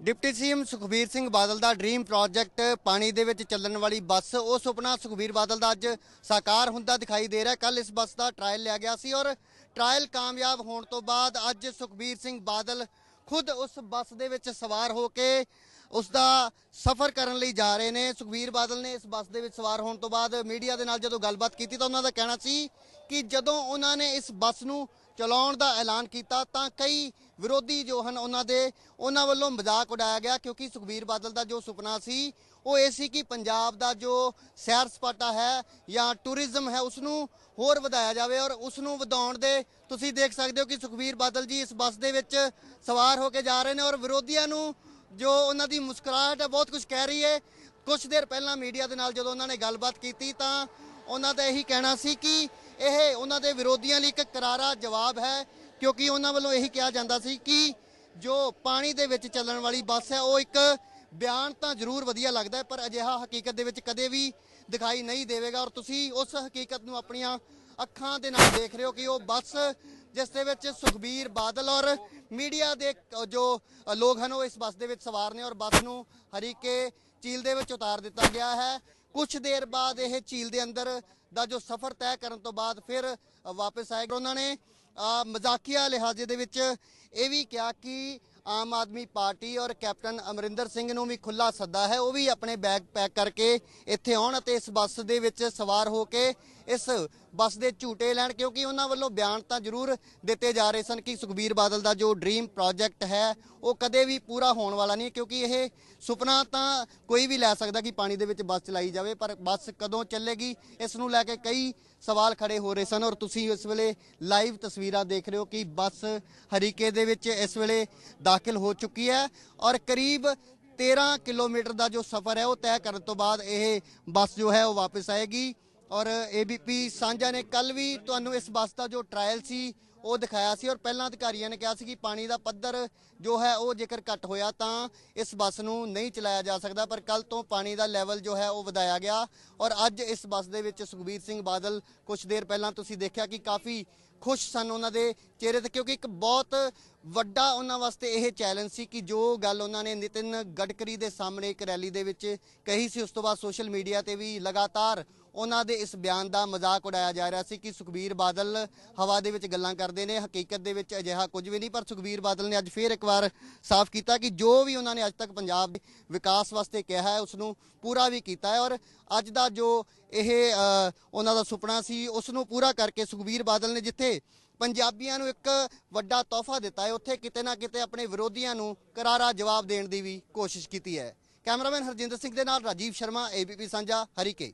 Deputy CM Sukhbir Singh Badal ਦਾ dream project ਪਾਣੀ ਦੇ ਵਿੱਚ ਚੱਲਣ ਵਾਲੀ ਬੱਸ, ਉਹ ਸੁਪਨਾ ਸੁਖਬੀਰ ਬਾਦਲ ਦਾ ਅੱਜ ਸਾਕਾਰ ਹੁੰਦਾ ਦਿਖਾਈ ਦੇ ਰਿਹਾ ਕੱਲ ਇਸ ਬੱਸ ਦਾ ਟ੍ਰਾਇਲ ਲਿਆ ਗਿਆ ਸੀ ਔਰ ਟ੍ਰਾਇਲ ਕਾਮਯਾਬ ਹੋਣ ਤੋਂ ਬਾਅਦ ਅੱਜ ਸੁਖਬੀਰ ਸਿੰਘ ਬਾਦਲ ਖੁਦ ਉਸ ਬੱਸ ਦੇ ਵਿੱਚ ਸਵਾਰ ਹੋ ਕੇ ਉਸ ਦਾ ਸਫ਼ਰ ਕਰਨ ਲਈ ਜਾ ਰਹੇ ਨੇ। ਸੁਖਬੀਰ ਬਾਦਲ ਨੇ ਇਸ ਬੱਸ ਦੇ ਵਿੱਚ ਸਵਾਰ ਹੋਣ ਤੋਂ ਬਾਅਦ ਮੀਡੀਆ ਦੇ ਨਾਲ ਜਦੋਂ ਗੱਲਬਾਤ ਕੀਤੀ ਤਾਂ ਉਹਨਾਂ ਦਾ ਕਹਿਣਾ ਸੀ ਕਿ ਜਦੋਂ ਉਹਨਾਂ ਨੇ ਇਸ ਬੱਸ ਨੂੰ ਚਲਾਉਣ ਦਾ ਐਲਾਨ ਕੀਤਾ, ਤਾਂ ਕਈ ਵਿਰੋਧੀ ਜੋ ਹਨ ਉਹਨਾਂ ਦੇ, ਉਹਨਾਂ ਵੱਲੋਂ ਮਜ਼ਾਕ ਉਡਾਇਆ ਗਿਆ ਕਿਉਂਕਿ ਸੁਖਬੀਰ ਬਾਦਲ ਦਾ ਜੋ ਸੁਪਨਾ ਸੀ, ਉਹ ਇਹ ਸੀ ਕਿ ਪੰਜਾਬ ਦਾ ਜੋ ਸੈਰ ਸਪਾਟਾ ਹੈ ਜਾਂ ਟੂਰਿਜ਼ਮ ਹੈ ਉਸ ਨੂੰ ਹੋਰ ਵਧਾਇਆ ਜਾਵੇ ਔਰ ਉਸ ਨੂੰ ਵਧਾਉਣ ਦੇ ਤੁਸੀਂ ਦੇਖ ਸਕਦੇ ਹੋ ਕਿ ਸੁਖਬੀਰ ਬਾਦਲ ਜੀ ਇਸ ਬੱਸ ਦੇ ਵਿੱਚ ਸਵਾਰ ਹੋ ਕੇ ਜਾ ਰਹੇ ਨੇ ਔਰ ਵਿਰੋਧੀਆਂ ਨੂੰ ਜੋ ਉਹਨਾਂ ਦੀ ਮੁਸਕਰਾਹਟ ਹੈ, ਬਹੁਤ ਕੁਝ ਕਹਿ ਰਹੀ ਹੈ। ਕੁਝ ਦੇਰ ਪਹਿਲਾਂ ਮੀਡੀਆ ਦੇ ਨਾਲ ਜਦੋਂ ਉਹਨਾਂ ਨੇ ਗੱਲਬਾਤ ਕੀਤੀ ਤਾਂ ਉਹਨਾਂ ਦਾ ਇਹੀ ਕਹਿਣਾ ਸੀ ਕਿ ਇਹ ਉਹਨਾਂ ਦੇ ਵਿਰੋਧੀਆਂ ਲਈ ਇੱਕ ਕਰਾਰਾ ਜਵਾਬ ਹੈ, ਕਿਉਂਕਿ ਉਹਨਾਂ ਵੱਲੋਂ ਇਹੀ ਕਿਹਾ ਜਾਂਦਾ ਸੀ ਕਿ ਜੋ ਪਾਣੀ ਦੇ ਵਿੱਚ ਚੱਲਣ ਵਾਲੀ ਬੱਸ ਹੈ, ਉਹ ਇੱਕ ਬਿਆਨ ਤਾਂ ਜ਼ਰੂਰ ਵਧੀਆ ਲੱਗਦਾ ਪਰ ਅਜਿਹਾ ਹਕੀਕਤ ਦੇ ਵਿੱਚ ਕਦੇ ਵੀ ਦਿਖਾਈ ਨਹੀਂ ਦੇਵੇਗਾ। ਔਰ ਤੁਸੀਂ ਉਸ ਹਕੀਕਤ ਨੂੰ ਆਪਣੀਆਂ ਅੱਖਾਂ ਦੇ ਨਾਲ ਦੇਖ ਰਹੇ ਹੋ ਕਿ ਉਹ ਬੱਸ, ਜਿਸ ਦੇ ਵਿੱਚ ਸੁਖਬੀਰ ਬਾਦਲ ਔਰ ਮੀਡੀਆ ਦੇ ਜੋ ਲੋਕ ਹਨ, ਉਹ ਇਸ ਬੱਸ ਦੇ ਵਿੱਚ ਸਵਾਰ ਨੇ ਔਰ ਬੱਸ ਨੂੰ ਹਰੀਕੇ ਚੀਲ ਦੇ ਵਿੱਚ ਉਤਾਰ ਦਿੱਤਾ ਗਿਆ ਹੈ। ਕੁਝ ਦੇਰ ਬਾਅਦ ਇਹ ਝੀਲ ਦੇ ਅੰਦਰ ਦਾ ਜੋ ਸਫ਼ਰ ਤੈਅ ਕਰਨ ਤੋਂ ਬਾਅਦ ਫਿਰ ਅ, ਵਾਪਸ ਆਏਗਾ ਉਹਨਾਂ ਨੇ ਮਜ਼ਾਕੀਆ ਲਿਹਾਜ਼ੇ ਦੇ ਵਿੱਚ ਇਹ ਵੀ ਕਿਹਾ ਕਿ ਆਮ ਆਦਮੀ ਪਾਰਟੀ ਔਰ ਕੈਪਟਨ ਅਮਰਿੰਦਰ ਸਿੰਘ ਨੂੰ ਵੀ ਖੁੱਲਾ ਸੱਦਾ ਹੈ। ਉਹ ਵੀ ਆਪਣੇ ਬੈਗ ਪੈਕ ਕਰਕੇ ਇੱਥੇ ਆਉਣ ਅਤੇ ਇਸ ਬੱਸ ਦੇ ਵਿੱਚ ਸਵਾਰ ਹੋ ਕੇ ਇਸ ਬੱਸ ਦੇ ਝੂਟੇ ਲੈਣ, ਕਿਉਂਕਿ ਉਹਨਾਂ ਵੱਲੋਂ ਬਿਆਨ ਤਾਂ ਜ਼ਰੂਰ ਦਿੱਤੇ ਜਾ ਰਹੇ ਸਨ ਕਿ ਸੁਖਬੀਰ ਬਾਦਲ ਦਾ ਜੋ ਡ੍ਰੀਮ ਪ੍ਰੋਜੈਕਟ ਹੈ, ਉਹ ਕਦੇ ਵੀ ਪੂਰਾ ਹੋਣ ਵਾਲਾ ਨਹੀਂ ਕਿਉਂਕਿ ਇਹ ਸੁਪਨਾ ਤਾਂ ਕੋਈ ਵੀ ਲੈ ਸਕਦਾ ਕਿ ਪਾਣੀ ਦੇ ਵਿੱਚ ਬੱਸ ਚਲਾਈ ਜਾਵੇ, ਪਰ ਬੱਸ ਕਦੋਂ ਚੱਲੇਗੀ, ਇਸ ਨੂੰ ਲੈ ਕੇ ਕਈ ਸਵਾਲ ਖੜੇ ਹੋ ਰਹੇ ਸਨ। ਔਰ ਤੁਸੀਂ ਇਸ ਵੇਲੇ ਲਾਈਵ ਤਸਵੀਰਾਂ ਦੇਖ ਰਹੇ ਹੋ ਕਿ ਬੱਸ ਹਰੀਕੇ ਦੇ ਵਿੱਚ ਇਸ ਵੇਲੇ ਦਾਖਲ ਹੋ ਚੁੱਕੀ ਹੈ ਔਰ ਕਰੀਬ 13 ਕਿਲੋਮੀਟਰ ਦਾ ਜੋ ਸਫ਼ਰ ਹੈ, ਉਹ ਤੈਅ ਕਰਨ ਤੋਂ ਬਾਅਦ ਇਹ ਬੱਸ ਜੋ ਹੈ, ਉਹ ਵਾਪਸ ਆਏਗੀ। ਔਰ ਏਬੀਪੀ ਸਾਂਝਾ ਨੇ ਕੱਲ ਵੀ ਤੁਹਾਨੂੰ ਇਸ ਬੱਸ ਦਾ ਜੋ ਟ੍ਰਾਇਲ ਸੀ, ਉਹ ਦਿਖਾਇਆ ਸੀ ਔਰ ਪਹਿਲਾਂ ਅਧਿਕਾਰੀਆਂ ਨੇ ਕਿਹਾ ਸੀ ਕਿ ਪਾਣੀ ਦਾ ਪੱਧਰ ਜੋ ਹੈ, ਉਹ ਜੇਕਰ ਘੱਟ ਹੋਇਆ ਤਾਂ ਇਸ ਬੱਸ ਨੂੰ ਨਹੀਂ ਚਲਾਇਆ ਜਾ ਸਕਦਾ, ਪਰ ਕੱਲ ਤੋਂ ਪਾਣੀ ਦਾ ਲੈਵਲ ਜੋ ਹੈ, ਉਹ ਵਧਾਇਆ ਗਿਆ। ਔਰ ਅੱਜ ਇਸ ਬੱਸ ਦੇ ਵਿੱਚ ਸੁਖਬੀਰ ਸਿੰਘ ਬਾਦਲ ਕੁਝ ਦੇਰ ਪਹਿਲਾਂ ਤੁਸੀਂ ਦੇਖਿਆ ਕਿ ਕਾਫੀ ਖੁਸ਼ ਸਨ ਉਹਨਾਂ ਦੇ ਚਿਹਰੇ ਤੇ, ਕਿਉਂਕਿ ਇੱਕ ਬਹੁਤ ਵੱਡਾ ਉਹਨਾਂ ਵਾਸਤੇ ਇਹ ਚੈਲੰਜ ਸੀ ਕਿ ਜੋ ਗੱਲ ਉਹਨਾਂ ਨੇ ਨਿਤਿਨ ਗਡਕਰੀ ਦੇ ਸਾਹਮਣੇ ਇੱਕ ਰੈਲੀ ਦੇ ਵਿੱਚ ਕਹੀ ਸੀ, ਉਸ ਤੋਂ ਬਾਅਦ ਸੋਸ਼ਲ ਮੀਡੀਆ ਤੇ ਵੀ ਲਗਾਤਾਰ ਉਹਨਾਂ ਦੇ ਇਸ ਬਿਆਨ ਦਾ ਮਜ਼ਾਕ ਉਡਾਇਆ ਜਾ ਰਿਹਾ ਸੀ ਕਿ ਸੁਖਬੀਰ ਬਾਦਲ ਹਵਾ ਦੇ ਵਿੱਚ ਗੱਲਾਂ ਕਰਦੇ ਨੇ, ਹਕੀਕਤ ਦੇ ਵਿੱਚ ਅਜਿਹਾ ਕੁਝ ਵੀ ਨਹੀਂ, ਪਰ ਸੁਖਬੀਰ ਬਾਦਲ ਨੇ ਅੱਜ ਫੇਰ ਇੱਕ ਵਾਰ ਸਾਫ਼ ਕੀਤਾ ਕਿ ਜੋ ਵੀ ਉਹਨਾਂ ਨੇ ਅੱਜ ਤੱਕ ਪੰਜਾਬ ਦੇ ਵਿਕਾਸ ਵਾਸਤੇ ਕਿਹਾ ਹੈ ਉਸ ਨੂੰ ਪੂਰਾ ਵੀ ਕੀਤਾ ਹੈ ਔਰ ਅੱਜ ਦਾ ਜੋ ਇਹ ਉਹਨਾਂ ਦਾ ਸੁਪਨਾ ਸੀ ਉਸ ਨੂੰ ਪੂਰਾ ਕਰਕੇ ਸੁਖਬੀਰ ਬਾਦਲ ਨੇ ਜਿੱਥੇ ਪੰਜਾਬੀਆਂ ਨੂੰ ਇੱਕ ਵੱਡਾ ਤੋਹਫਾ ਦਿੱਤਾ ਹੈ। ਉੱਥੇ ਕਿਤੇ ਨਾ ਕਿਤੇ ਆਪਣੇ ਵਿਰੋਧੀਆਂ ਨੂੰ ਕਰਾਰਾ ਜਵਾਬ ਦੇਣ ਦੀ ਵੀ ਕੋਸ਼ਿਸ਼ ਕੀਤੀ ਹੈ। ਕੈਮਰਾਮੈਨ ਹਰਜਿੰਦਰ ਸਿੰਘ ਦੇ ਨਾਲ ਰਾਜੀਵ ਸ਼ਰਮਾ, ਏਬੀਪੀ ਸਾਂਝਾ, ਹਰੀਕੇ।